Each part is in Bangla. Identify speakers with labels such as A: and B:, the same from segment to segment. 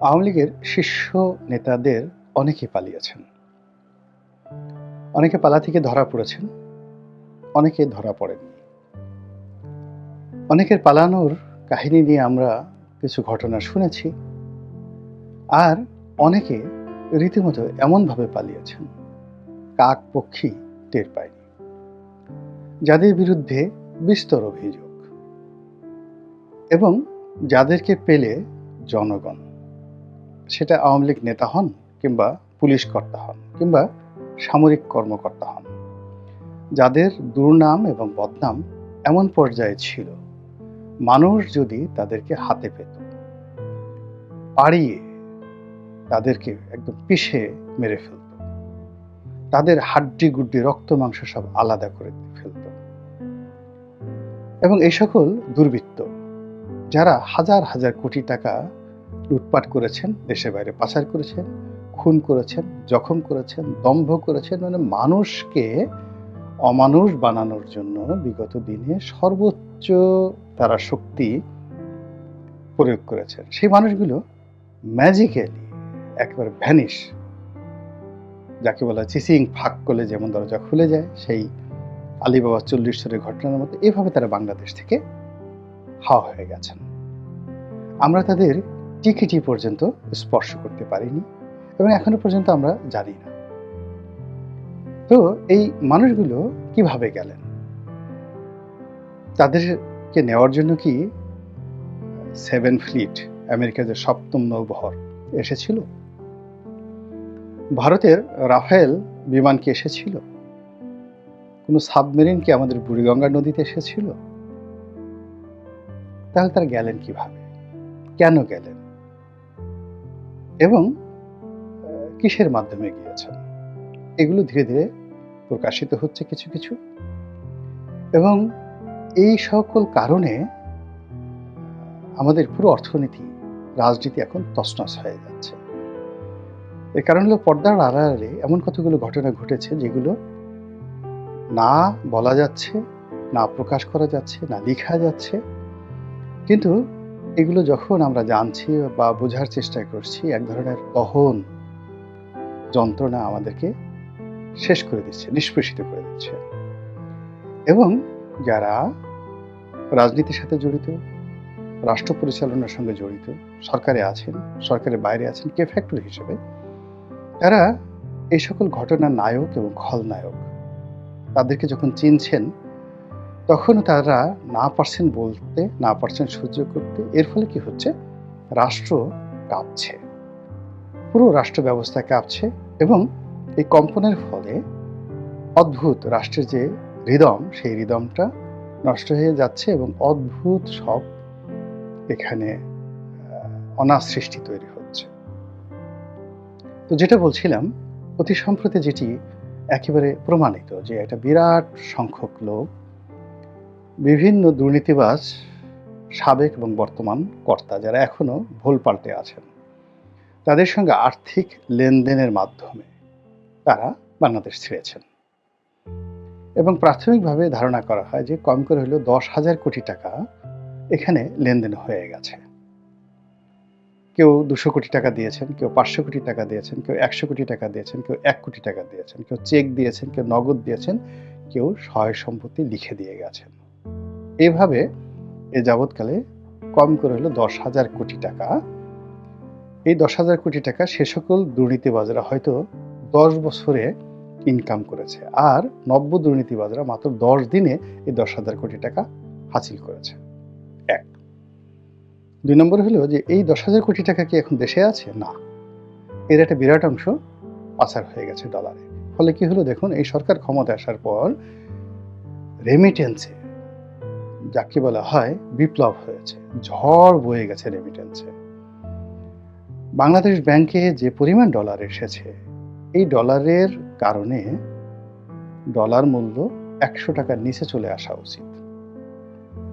A: আওয়ামী লীগের শীর্ষ নেতাদের অনেকে পালিয়েছেন। অনেকে পালা থেকে ধরা পড়েছেন, অনেকে ধরা পড়েননি। অনেকের পালানোর কাহিনী নিয়ে আমরা কিছু ঘটনা শুনেছি আর অনেকে রীতিমতো এমনভাবে পালিয়েছেন কাক পক্ষী টের পায়নি। যাদের বিরুদ্ধে বিস্তর অভিযোগ এবং যাদেরকে পেলে জনগণ। সেটা আওয়ামী লীগ নেতা হন কিংবা পুলিশ কর্তা হন কিংবা সামরিক কর্মকর্তা হন। যাদের দুর্নাম এবং বদনাম এমন পর্যায়ে ছিল, মানুষ যদি তাদেরকে হাতে পেত, পাড়িয়ে তাদেরকে একদম পিষে মেরে ফেলত, তাদের হাড্ডি গুড্ডি রক্ত, মাংস সব আলাদা করে ফেলত। এবং এই সকল দুর্বৃত্ত, যারা হাজার হাজার কোটি টাকা লুটপাট করেছেন দেশে বাইরে পাচার করেছেন, খুন করেছেন, জখম করেছেন, দম্ভ করেছেন মানে মানুষকে অমানুষ বানানোর জন্য বিগত দিনে সর্বোচ্চ তারা শক্তি প্রয়োগ করেছেন। সেই মানুষগুলো ম্যাজিক্যালি একেবারে ভ্যানিশ, যাকে বলা হয় চিসিং ফাঁক করলে যেমন দরজা খুলে যায়, সেই আলিবাবা চল্লিশ চরের ঘটনার মতো এভাবে তারা বাংলাদেশ থেকে হাওয়া হয়ে গেছেন। আমরা তাদের টিকিটি পর্যন্ত স্পর্শ করতে পারিনি এবং এখনও পর্যন্ত আমরা জানি না। তো এই মানুষগুলো কীভাবে গেলেন? তাদেরকে নেওয়ার জন্য কি সেভেন ফ্লিট, আমেরিকার যে সপ্তম নৌবহর, এসেছিল? ভারতের রাফেল বিমান কি এসেছিল? কোনো সাবমেরিন কি আমাদের বুড়িগঙ্গা নদীতে এসেছিল? তাহলে তারা গেলেন কীভাবে? কেন গেলেন? এবং কিসের মাধ্যমে গিয়েছেন? এগুলো ধীরে ধীরে প্রকাশিত হচ্ছে কিছু কিছু। এবং এই সকল কারণে আমাদের পুরো অর্থনীতি, রাজনীতি এখন তছনছ হয়ে যাচ্ছে। এর কারণ হলো পর্দার আড়ালে এমন কতগুলো ঘটনা ঘটেছে যেগুলো না বলা যাচ্ছে, না প্রকাশ করা যাচ্ছে, না লেখা যাচ্ছে। কিন্তু এগুলো যখন আমরা জানছি বা বোঝার চেষ্টা করছি, এক ধরনের দহন যন্ত্রণা আমাদেরকে শেষ করে দিচ্ছে, নিষ্পেষিত করে দিচ্ছে। এবং যারা রাজনীতির সাথে জড়িত, রাষ্ট্র পরিচালনার সঙ্গে জড়িত, সরকারে আছেন, সরকারের বাইরে আছেন, কে ফ্যাক্টর হিসেবে, তারা এই সকল ঘটনার নায়ক এবং খলনায়ক, তাদেরকে যখন চিনছেন তখন তারা না পারছেন বলতে, না পারছেন সহ্য করতে, এর ফলে কি হচ্ছে? রাষ্ট্র কাঁপছে। পুরো রাষ্ট্র ব্যবস্থা কাঁপছে এবং এই কম্পনের ফলে অদ্ভুত রাষ্ট্রের যে হৃদম, সেই হৃদমটা নষ্ট হয়ে যাচ্ছে এবং অদ্ভুত সব এখানে অনার সৃষ্টি তৈরি হচ্ছে। তো যেটা বলছিলাম, অতি সম্প্রতি যেটি একেবারে প্রমাণিত যে একটা বিরাট সংখ্যক লোক বিভিন্ন দুর্নীতিবাজ, সাবেক এবং বর্তমান কর্তা যারা এখনও ভুল পাল্টে আছেন, তাদের সঙ্গে আর্থিক লেনদেনের মাধ্যমে তারা বাংলাদেশ ছেড়েছেন। এবং প্রাথমিকভাবে ধারণা করা হয় যে কম করে হলেও দশ হাজার কোটি টাকা এখানে লেনদেন হয়ে গেছে। কেউ দুশো কোটি টাকা দিয়েছেন, কেউ পাঁচশো কোটি টাকা দিয়েছেন, কেউ একশো কোটি টাকা দিয়েছেন, কেউ এক কোটি টাকা দিয়েছেন, কেউ চেক দিয়েছেন, কেউ নগদ দিয়েছেন, কেউ সহায় সম্পত্তি লিখে দিয়ে গেছেন। এভাবে এ যাবৎকালে কম করে হলো দশ হাজার কোটি টাকা। এই দশ হাজার কোটি টাকা সে সকল দুর্নীতিবাজরা হয়তো দশ বছরে ইনকাম করেছে। আর নব্য দুর্নীতিবাজরা মাত্র দশ দিনে এই দশ হাজার কোটি টাকা হাসিল করেছে। এক। দুই নম্বর হলো যে এই দশ হাজার কোটি টাকা কি এখন দেশে আছে? না। এর একটা বিরাট অংশ পাচার হয়ে গেছে ডলারে ফলে কি হলো দেখুন, এই সরকার ক্ষমতা আসার পর রেমিটেন্সে যাকে বলা হয় বিপ্লব হয়েছে। ঝড় বয়ে গেছে রেমিটেন্সে বাংলাদেশ ব্যাংকে যে পরিমাণ ডলার এসেছে, এই ডলারের কারণে ডলার মূল্য একশো টাকার নিচে চলে আসা উচিত।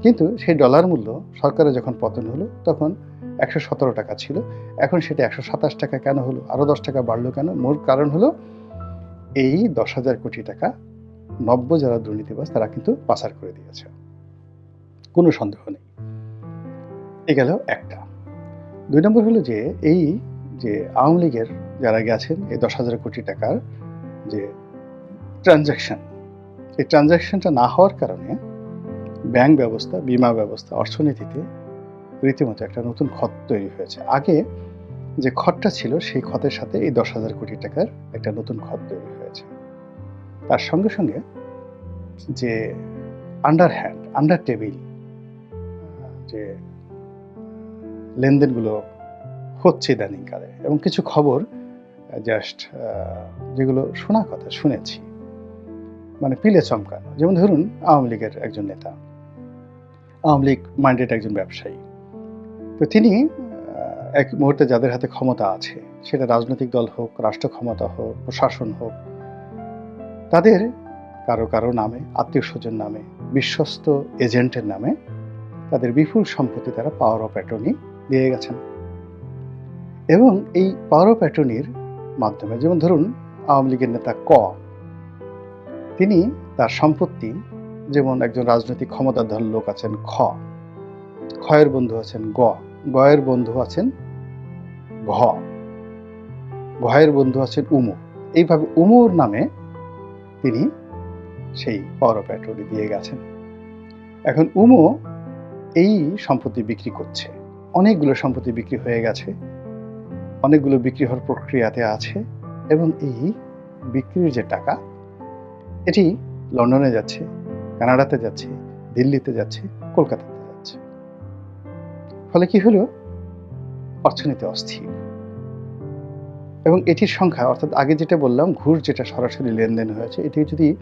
A: কিন্তু সেই ডলার মূল্য সরকারের যখন পতন হলো, তখন একশো সতেরো টাকা ছিল। এখন সেটা একশো সাতাশ টাকা কেন হলো আরও দশ টাকা বাড়লো কেন? মূল কারণ হলো এই দশ হাজার কোটি টাকা নব্য যারা দুর্নীতিবাজ, তারা কিন্তু পাচার করে দিয়েছে। কোনো সন্দেহ নেই। এ গেল একটা। দুই নম্বর হলো যে, এই যে আওয়ামী লীগের যারা গেছেন এই দশ হাজার কোটি টাকার যে ট্রানজ্যাকশন, এই ট্রানজ্যাকশনটা না হওয়ার কারণে ব্যাংক ব্যবস্থা, বিমা ব্যবস্থা, অর্থনীতিতে রীতিমতো একটা নতুন খত তৈরি হয়েছে। আগে যে খতটা ছিল, সেই খতের সাথে এই দশ হাজার কোটি টাকার একটা নতুন খত তৈরি হয়েছে। তার সঙ্গে সঙ্গে যে আন্ডার হ্যান্ড আন্ডার টেবিল যে লেনদেনগুলো হচ্ছে ইদানিংকালে এবং কিছু খবর জাস্ট যেগুলো শোনা কথা শুনেছি। মানে পিলে চমকানো। যেমন ধরুন আওয়ামী লীগের একজন নেতা। আওয়ামী লীগ মাইন্ডেড একজন ব্যবসায়ী। তো তিনি এক মুহূর্তে যাদের হাতে ক্ষমতা আছে, সেটা রাজনৈতিক দল হোক, রাষ্ট্র ক্ষমতা হোক, প্রশাসন হোক, তাদের কারও কারও নামে, আত্মীয় স্বজন নামে, বিশ্বস্ত এজেন্টের নামে তাদের বিপুল সম্পত্তি তারা পাওয়ার অফ অ্যাটর্নি দিয়ে গেছেন। এবং এই পাওয়ার অফ অ্যাটর্নির মাধ্যমে, যেমন ধরুন, আওয়ামী লীগের নেতা ক, তিনি তার সম্পত্তি, যেমন একজন রাজনৈতিক ক্ষমতাধর লোক আছেন খ, ক্ষয়ের বন্ধু আছেন গ, গয়ের বন্ধু আছেন ঘ, ঘয়ের বন্ধু আছেন উমু। এইভাবে উমুর নামে তিনি সেই পাওয়ার অফ অ্যাটর্নি দিয়ে গেছেন। এখন উমো এই সম্পত্তি বিক্রি করছে। অনেকগুলো সম্পত্তি বিক্রি হয়ে গেছে। অনেকগুলো বিক্রি হওয়ার প্রক্রিয়াতে আছে এবং এই বিক্রির যে টাকা, এটি লন্ডনে যাচ্ছে, কানাডাতে যাচ্ছে, দিল্লিতে যাচ্ছে, কলকাতাতে যাচ্ছে। ফলে কি হলো? অর্থনীতি অস্থির। এবং এটির সংখ্যা, অর্থাৎ আগে যেটা বললাম, ঘুষ যেটা সরাসরি লেনদেন হয়েছে, এটি যদি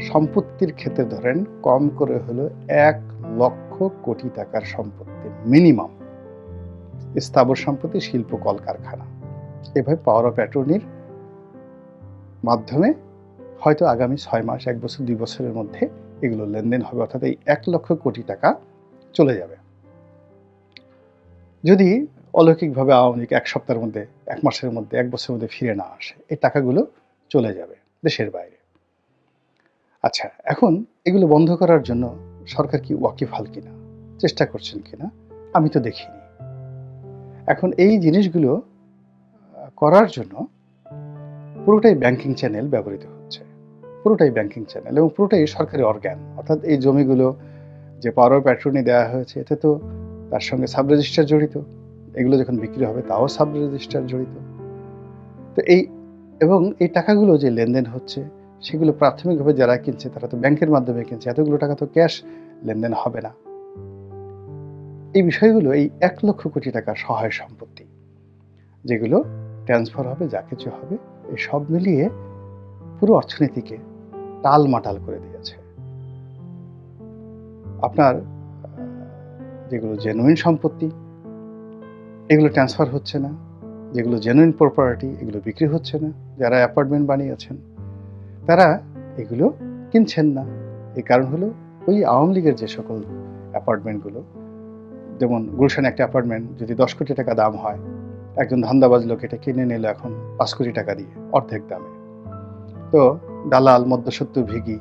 A: সম্পত্তির ক্ষেত্রে ধরেন, কম করে হলো এক লক্ষ কোটি টাকার সম্পত্তি মিনিমাম স্থাবর সম্পত্তি শিল্প কলকারখানা। এভাবে পাওয়ার অফ অ্যাটর্নির মাধ্যমে হয়তো আগামী ছয় মাস, এক বছর, দুই বছরের মধ্যে এগুলো লেনদেন হবে, অর্থাৎ এই এক লক্ষ কোটি টাকা চলে যাবে। যদি অলৌকিকভাবে আওয়ামী লীগ এক সপ্তাহের মধ্যে, এক মাসের মধ্যে, এক বছরের মধ্যে ফিরে না আসে, এই টাকাগুলো চলে যাবে দেশের বাইরে। আচ্ছা এখন এগুলো বন্ধ করার জন্য সরকার কি ওয়াকিফাল কিনা? চেষ্টা করছেন কিনা? আমি তো দেখিনি। এখন এই জিনিসগুলো করার জন্য পুরোটাই ব্যাংকিং চ্যানেল ব্যবহৃত হচ্ছে। পুরোটাই ব্যাংকিং চ্যানেল এবং পুরোটাই সরকারি অর্গান অর্থাৎ এই জমিগুলো যে পাওয়ার অফ অ্যাটর্নি দেওয়া হয়েছে, এতে তো তার সঙ্গে সাব রেজিস্টার জড়িত। এগুলো যখন বিক্রি হবে, তাও সাব রেজিস্টার জড়িত। তো এই, এবং এই টাকাগুলো যে লেনদেন হচ্ছে সেগুলো প্রাথমিকভাবে যারা কিনছে, তারা তো ব্যাংকের মাধ্যমে কিনছে। এতগুলো টাকা তো ক্যাশ লেনদেন হবে না। এই বিষয়গুলো, এই এক লক্ষ কোটি টাকার সহায় সম্পত্তি, যেগুলো ট্রান্সফার হবে, যা কিছু হবে, এই সব মিলিয়ে পুরো অর্থনীতিকে টাল মাটাল করে দিয়েছে। আপনার, যেগুলো জেনুইন সম্পত্তি, এগুলো ট্রান্সফার হচ্ছে না। যেগুলো জেনুইন প্রপার্টি এগুলো বিক্রি হচ্ছে না। যারা অ্যাপার্টমেন্ট বানিয়েছেন তারা এগুলো কিনছেন না। এই কারণ হলো ওই আওয়ামী লীগের যে সকল অ্যাপার্টমেন্টগুলো, যেমন গুলশানে একটা অ্যাপার্টমেন্ট, যদি দশ কোটি টাকা দাম হয়, একজন ধান্দাবাজ লোক এটা কিনে নিল এখন পাঁচ কোটি টাকা দিয়ে অর্ধেক দামে। তো দালাল মধ্যসত্ত্ব ভিগি,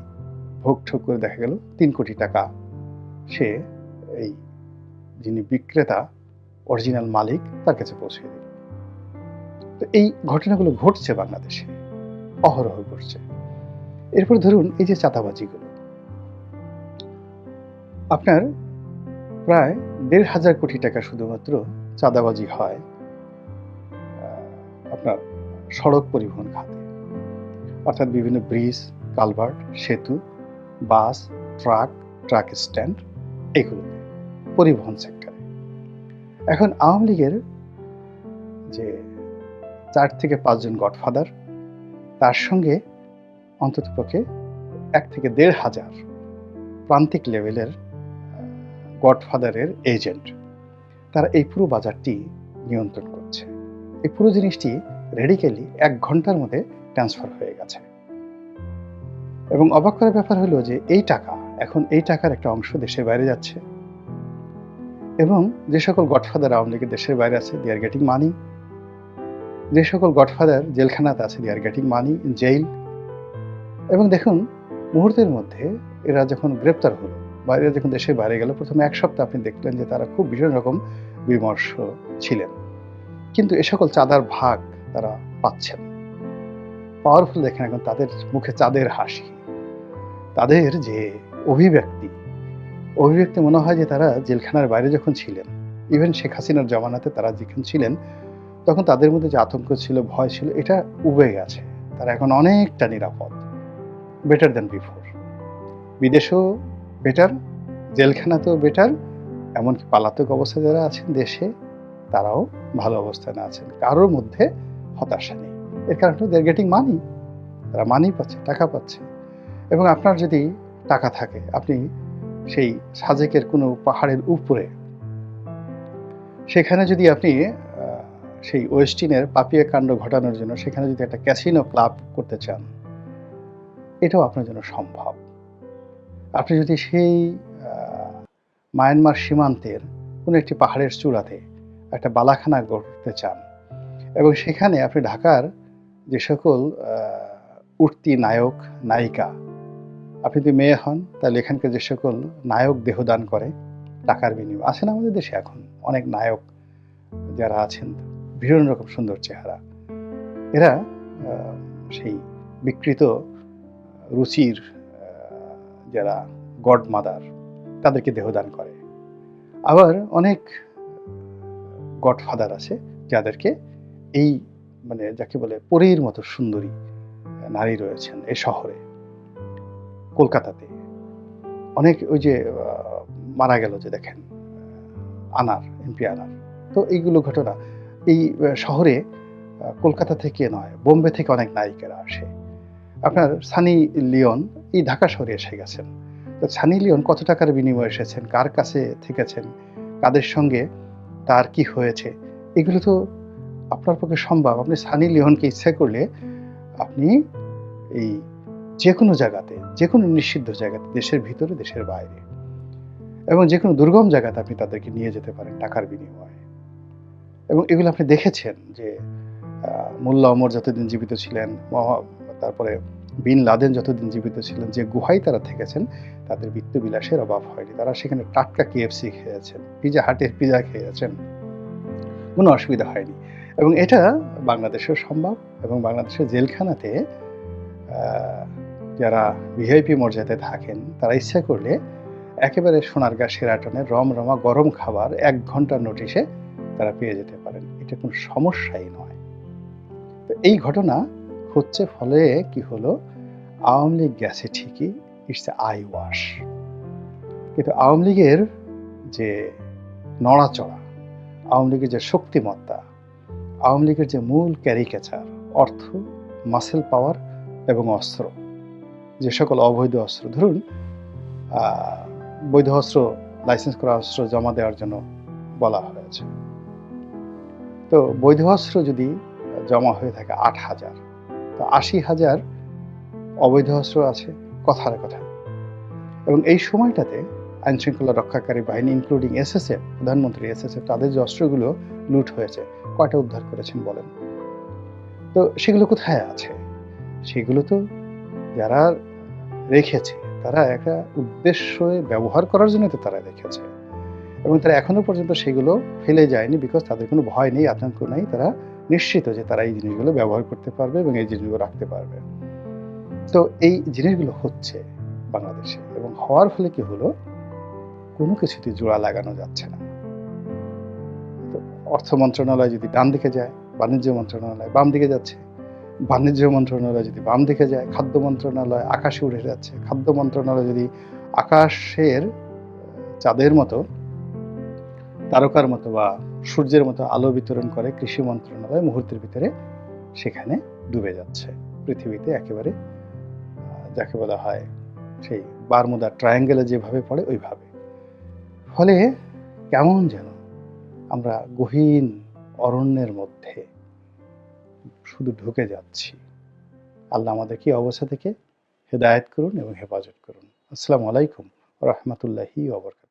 A: ভোগ ঠোক করে দেখা গেল তিন কোটি টাকা। সে এই যিনি বিক্রেতা, অরিজিনাল মালিক, তার কাছে পৌঁছে দিল। তো এই ঘটনাগুলো ঘটছে বাংলাদেশে, অহরহ ঘটছে। এরপর ধরুন এই যে চাঁদাবাজিগুলো। আপনার প্রায় দেড় হাজার কোটি টাকা শুধুমাত্র চাঁদাবাজি হয় আপনার সড়ক পরিবহন খাতে। অর্থাৎ বিভিন্ন ব্রিজ, কালভার্ট, সেতু, বাস, ট্রাক ট্রাক স্ট্যান্ড, এগুলোতে পরিবহন সেক্টরে। এখন আওয়ামী লীগের যে চার থেকে পাঁচজন গডফাদার, তার সঙ্গে অন্ততপক্ষে এক থেকে দেড় হাজার প্রান্তিক লেভেলের গডফাদারের এজেন্ট। তারা এই পুরো বাজারটি নিয়ন্ত্রণ করছে। এই পুরো জিনিসটি রেডিক্যালি এক ঘণ্টার মধ্যে ট্রান্সফার হয়ে গেছে। এবং অবাক করার ব্যাপার হলো যে এই টাকা এখন এই টাকার একটা অংশ দেশের বাইরে যাচ্ছে। এবং যে সকল গডফাদার আওয়ামী লীগের দেশের বাইরে আছে দে আর গেটিং মানি যে সকল গডফাদার জেলখানাতে আছে দে আর গেটিং মানি জেইল এবং দেখুন, মুহূর্তের মধ্যে এরা যখন গ্রেপ্তার হলো বা এরা যখন দেশে বাইরে গেল, প্রথমে এক সপ্তাহ আপনি দেখলেন যে তারা খুব ভীষণ রকম বিমর্ষ ছিলেন। কিন্তু এ সকল চাঁদার ভাগ তারা পাচ্ছেন। পাওয়ারফুল দেখেন এখন তাদের মুখে চাঁদের হাসি। তাদের যে অভিব্যক্তি অভিব্যক্তি মনে হয় যে তারা জেলখানার বাইরে যখন ছিলেন ইভেন শেখ হাসিনার জমানাতে তারা যখন ছিলেন, তখন তাদের মধ্যে যে আতঙ্ক ছিল, ভয় ছিল, এটা উবে গেছে। তারা এখন অনেকটা নিরাপদ। বেটার দেন বিফোর বিদেশেও বেটার জেলখানাতেও বেটার এমনকি পালাতক অবস্থায় যারা আছেন দেশে, তারাও ভালো অবস্থানে আছেন। কারোর মধ্যে হতাশা নেই। এর কারণ দেয়ার গেটিং মানি তারা মানি পাচ্ছে, টাকা পাচ্ছে। এবং আপনার যদি টাকা থাকে, আপনি সেই সাজেকের কোনো পাহাড়ের উপরে, সেখানে যদি আপনি সেই ওয়েস্টিনের পাপিয়া কাণ্ড ঘটানোর জন্য, সেখানে যদি একটা ক্যাসিনো ক্লাব করতে চান এটাও আপনার জন্য সম্ভব। আপনি যদি সেই মায়ানমার সীমান্তের কোনো একটি পাহাড়ের চূড়াতে একটা বালাখানা গড়তে চান এবং সেখানে আপনি ঢাকার যে সকল উঠতি নায়ক, নায়িকা, আপনি যদি মেয়ে হন, তাহলে এখানকার যে সকল নায়ক দেহদান করে, টাকার বিনিময়। আছে না আমাদের দেশে এখন অনেক নায়ক যারা আছেন, ভীষণ রকম সুন্দর চেহারা। এরা সেই বিকৃত রুচির যারা গড মাদার তাদেরকে দেহদান করে। আবার অনেক গডফাদার আছে যাদেরকে এই মানে যাকে বলে পরীর মতো সুন্দরী নারী রয়েছেন এই শহরে, কলকাতাতে। অনেক ওই যে মারা গেল যে দেখেন আনার, এমপি আনার। তো এইগুলো ঘটনা, এই শহরে কলকাতা থেকে নয়, বোম্বে থেকে অনেক নায়িকারা আসে। আপনার সানি লিওন এই ঢাকা শহরে এসে গেছেন। তো সানি লিওন কত টাকার বিনিময়ে এসেছেন? কার কাছে থেকেছেন? কাদের সঙ্গে? তার কি হয়েছে? এগুলো তো আপনার পক্ষে সম্ভব। আপনি সানি লিওনকে ইচ্ছা করলে আপনি এই যে কোনো জায়গাতে যে কোনো নিষিদ্ধ জায়গাতে, দেশের ভিতরে, দেশের বাইরে এবং যে কোনো দুর্গম জায়গাতে আপনি তাদেরকে নিয়ে যেতে পারেন টাকার বিনিময়ে। এবং এগুলো আপনি দেখেছেন যে মোল্লা অমর যতদিন জীবিত ছিলেন তারপরে বিন লাদেন যতদিন জীবিত ছিলেন, যে গুহায় তারা থেকেছেন, তাদের বিত্ত বিলাসের অভাব হয়নি। তারা সেখানে টাটকা কেএফসি খেয়েছেন, পিজা হাটের পিজা খেয়েছেন। কোনো অসুবিধা হয়নি। এবং এটা বাংলাদেশেও সম্ভব এবং বাংলাদেশের জেলখানাতে যারা ভিআইপি মর্যাদায় থাকেন, তারা ইচ্ছা করলে একেবারে সোনারগাঁ সেরাটনের রমরমা গরম খাবার এক ঘণ্টার নোটিশে তারা পেয়ে যেতে পারেন। এটা কোনো সমস্যাই নয়। তো এই ঘটনা হচ্ছে ফলে কি হলো? আওয়ামী লীগ গেছে ঠিকই ইটস আই ওয়াশ কিন্তু আওয়ামী লীগের যে নড়াচড়া, আওয়ামী লীগের যে শক্তিমত্তা, আওয়ামী লীগের যে মূল ক্যারিকেচার অর্থ মাসেল পাওয়ার এবং অস্ত্র, যে সকল অবৈধ অস্ত্র, ধরুন বৈধ অস্ত্র লাইসেন্স করা অস্ত্র জমা দেওয়ার জন্য বলা হয়েছে। তো বৈধ অস্ত্র যদি জমা হয়ে থাকে আট হাজার তো আশি হাজার অবৈধ অস্ত্র আছে, কথার কথা। এবং এই সময়টাতে আইন শৃঙ্খলা রক্ষাকারী বাহিনী ইনক্লুডিং এসএসএফ প্রধানমন্ত্রী এসএসএফ তাদের যে অস্ত্রগুলো লুট হয়েছে, কয়টা উদ্ধার করেছেন বলেন? তো সেগুলো কোথায় আছে? সেগুলো তো যারা রেখেছে, তারা একটা উদ্দেশ্যে ব্যবহার করার জন্য তো তারা রেখেছে। এবং তারা এখনও পর্যন্ত সেগুলো ফেলে যায়নি বিকজ তাদের কোনো ভয় নেই, আতঙ্ক নেই, তারা নিশ্চিত যে তারা এই জিনিসগুলো ব্যবহার করতে পারবে এবং এই জিনিসগুলো রাখতে পারবে। তো এই জিনিসগুলো হচ্ছে বাংলাদেশে এবং হওয়ার ফলে কি হলো? কোনো কিছুতে জোড়া লাগানো যাচ্ছে না। তো অর্থ মন্ত্রণালয় যদি ডান দিকে যায়, বাণিজ্য মন্ত্রণালয় বাম দিকে যাচ্ছে। বাণিজ্য মন্ত্রণালয় যদি বাম দিকে যায়, খাদ্য মন্ত্রণালয় আকাশে উঠে যাচ্ছে। খাদ্য মন্ত্রণালয় যদি আকাশের, চাঁদের মতো তারকার মতো বা সূর্যের মতো আলো বিতরণ করে কৃষি মন্ত্রণালয় মুহূর্তের ভিতরে সেখানে ডুবে যাচ্ছে। পৃথিবীতে একেবারে যাকে বলা হয় সেই বারমুদা ট্রায়াঙ্গেলে যেভাবে পড়ে, ওইভাবে। ফলে কেমন যেন আমরা গহীন অরণ্যের মধ্যে শুধু ঢুকে যাচ্ছি। আল্লাহ আমাদের কি অবস্থা থেকে হেদায়েত করুন এবং হেফাজত করুন। আসসালামু আলাইকুম রহমতুল্লাহি ওবরকাত